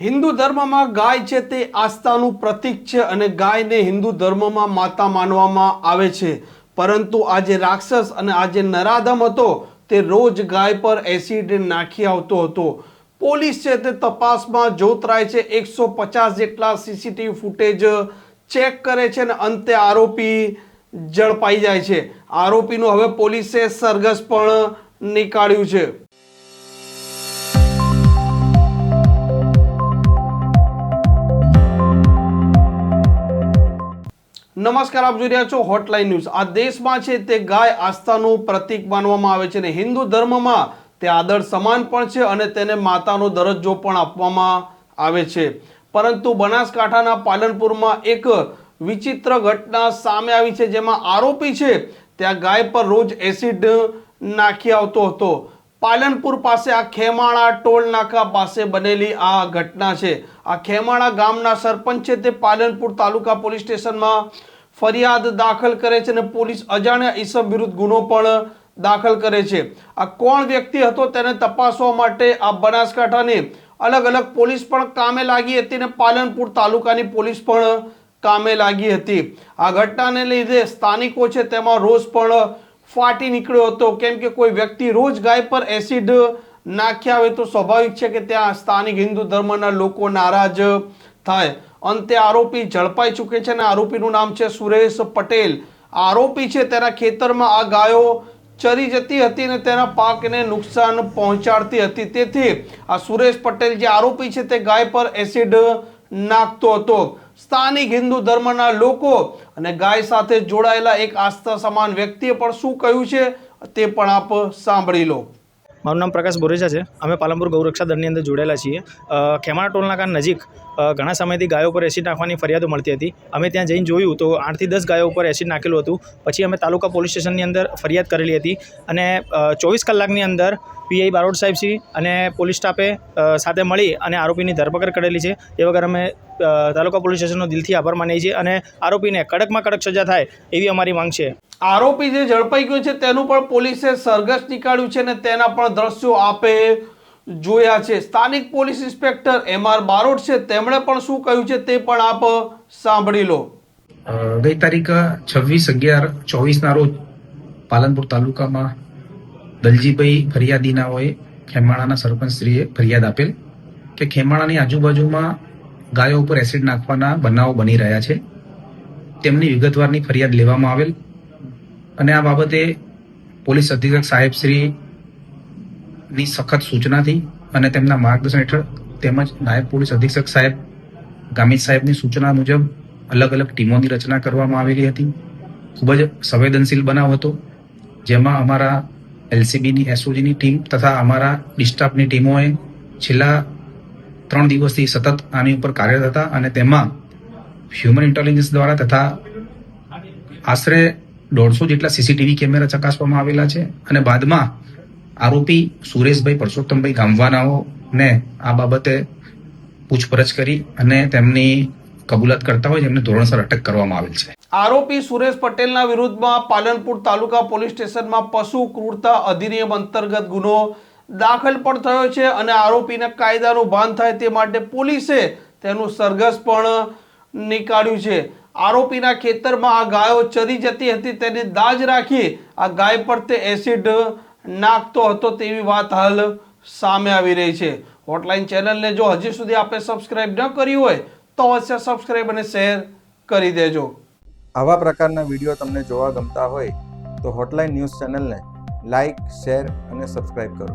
હિન્દુ ધર્મમાં ગાય છે તે આસ્થાનું પ્રતીક છે અને ગાયને હિન્દુ ધર્મમાં માતા માનવામાં આવે છે. પરંતુ આજે રાક્ષસ અને આજે નરાધમ હતો તે રોજ ગાય પર એસિડ નાખી આવતો હતો. પોલીસ છે તે તપાસમાં જોતરાય છે. એકસો પચાસ જેટલા સીસીટીવી ફૂટેજ ચેક કરે છે અને અંતે આરોપી ઝડપાઈ જાય છે. આરોપીનું હવે પોલીસે સરઘસ પણ નીકાળ્યું છે. નમસ્કાર, આપ જોઈ રહ્યા છો હોટલાઇન ન્યૂઝ આ દેશમાં છે તે ગાય આસ્થાનું પ્રતીક માનવામાં આવે છે અને હિન્દુ ધર્મમાં તે આદર સમાન પણ છે અને તેને માતાનો દરજ્જો પણ આપવામાં આવે છે. પરંતુ બનાસકાંઠાના પાલનપુરમાં એક વિચિત્ર ઘટના સામે આવી છે જેમાં આરોપી છે ત્યાં ગાય પર રોજ એસિડ નાખી આવતો હતો. પાલનપુર પાસે આ ખેમાણા ટોલ નાકા પાસે બનેલી આ ઘટના છે. આ ખેમાણા ગામના સરપંચ છે તે પાલનપુર તાલુકા પોલીસ સ્ટેશનમાં ફરિયાદ દાખલ કરે છે અને પોલીસ અજાણ્યા ઈસમ વિરુદ્ધ ગુનો પણ દાખલ કરે છે. આ કોણ વ્યક્તિ હતો તેને તપાસવા માટે આ બનાસકાંઠાની અલગ અલગ પોલીસ પણ કામે લાગી હતી અને પાલનપુર તાલુકાની પોલીસ પણ કામે લાગી હતી. આ ઘટનાને લીધે સ્થાનિકો છે તેમાં રોષ પણ ફાટી નીકળ્યો હતો. કેમ કે કોઈ વ્યક્તિ રોજ ગાય પર એસિડ નાખ્યા હોય તો સ્વાભાવિક છે કે ત્યાં સ્થાનિક હિન્દુ ધર્મના લોકો નારાજ થાય. અંતે આરોપી ઝડપાઈ ચૂકે છે અને આરોપીનું નામ છે સુરેશ પટેલ. આરોપી છે તેના ખેતરમાં આ ગાયો ચરી જતી હતી અને તેના પાકને નુકસાન પહોંચાડતી હતી. તેથી આ સુરેશ પટેલ જે આરોપી છે તે ગાય પર એસિડ નાખતો હતો. સ્થાનિક હિન્દુ ધર્મના લોકો અને ગાય સાથે જોડાયેલા એક આસ્થા સમાન વ્યક્તિએ પણ શું કહ્યું છે તે પણ આપ સાંભળી લો. મારું નામ પ્રકાશ બોરેજા છે. અમે પાલનપુર ગૌરક્ષા દળની અંદર જોડાયેલા છીએ. ખેમાણા ટોલનાકા નજીક ઘણા સમયથી ગાયો પર એસિડ નાખવાની ફરિયાદો મળતી હતી. અમે ત્યાં જઈને જોયું તો આઠથી દસ ગાયો ઉપર એસિડ નાખેલું હતું. પછી અમે તાલુકા પોલીસ સ્ટેશનની અંદર ફરિયાદ કરેલી હતી અને ચોવીસ કલાકની અંદર પીઆઈ બારોડ સાહેબશ્રી અને પોલીસ સ્ટાફે સાથે મળી અને આરોપીની ધરપકડ કરેલી છે. એ વગર અમે તાલુકા પોલીસ સ્ટેશનનો દિલથી આભાર માનીએ છીએ અને આરોપીને કડકમાં કડક સજા થાય એવી અમારી માંગ છે. આરોપી જે ઝડપાઈ ગયો છે, તેનું પણ પોલીસે સરઘસ નીકાળ્યું છે અને તેના પણ દ્રશ્યો આપે જોયા છે. સ્થાનિક police inspector M R Barot છે. તેમણે પણ શું કહ્યું છે તે પણ આપ સાંભળી લો. ગઈ તારીખ છવ્વીસ અગિયાર ચોવીસના રોજ પાલનપુર તાલુકામાં દલજીભાઈ ફરિયાદીના હોય ખેમાણાના સરપંચશ્રીએ ફરિયાદ આપેલ કે ખેમાણાની આજુબાજુમાં ગાયો ઉપર એસિડ નાખવાના બનાવો બની રહ્યા છે. તેમની વિગતવારની ફરિયાદ લેવામાં આવેલ અને આ બાબતે પોલીસ અધિક્ષક સાહેબ શ્રીની સખત સૂચનાથી અને તેમના માર્ગદર્શન હેઠળ તેમજ નાયબ પોલીસ અધિક્ષક સાહેબ, ગામિત સાહેબની સૂચના મુજબ અલગ અલગ ટીમોની રચના કરવામાં આવેલી હતી. ખૂબ જ સંવેદનશીલ બનાવ હતો, જેમાં અમારા એલસીબીની, એસઓજીની ટીમ તથા અમારા ડિસ્ટાફની ટીમોએ છેલ્લા ત્રણ દિવસથી સતત આની ઉપર કાર્યરત હતા અને તેમાં હ્યુમન ઇન્ટેલિજન્સ દ્વારા તથા આશરે દોઢસો જેટલા સીસીટીવી કેમેરા ચકાસવામાં આવેલા છે અને બાદમાં આરોપી સુરેશભાઈ પરસોત્તમભાઈ ગામવાનાઓને આ બાબતે પૂછપરછ કરી અને તેમની કબૂલાત કરતા હોય જેમને ધોરણસર અટક કરવામાં આવેલ છે. આરોપી સુરેશ પટેલના વિરુદ્ધમાં પાલનપુર તાલુકા પોલીસ સ્ટેશનમાં પશુ ક્રૂરતા અધિનિયમ અંતર્ગત ગુનો દાખલ પણ થયો છે અને આરોપીને કાયદાનું ભાન થાય તે માટે પોલીસે તેનું સરઘસ પણ નીકાળ્યું છે. આરોપીના ખેતરમાં આ ગાયો ચરી જતી હતી, તેની દાજ રાખી આ ગાય પર તે એસિડ નાખતો હતો તેવી વાત હાલ સામે આવી રહી છે. હોટલાઇન ચેનલને જો હજી સુધી આપણે સબસ્ક્રાઇબ ન કરી હોય, તો અવશ્ય સબસ્ક્રાઇબ અને શેર કરી દેજો. આવા પ્રકારના વીડિયો તમને જોવા ગમતા હોય, તો હોટલાઇન ન્યૂઝ ચેનલને લાઇક શેર અને સબસ્ક્રાઇબ કરો.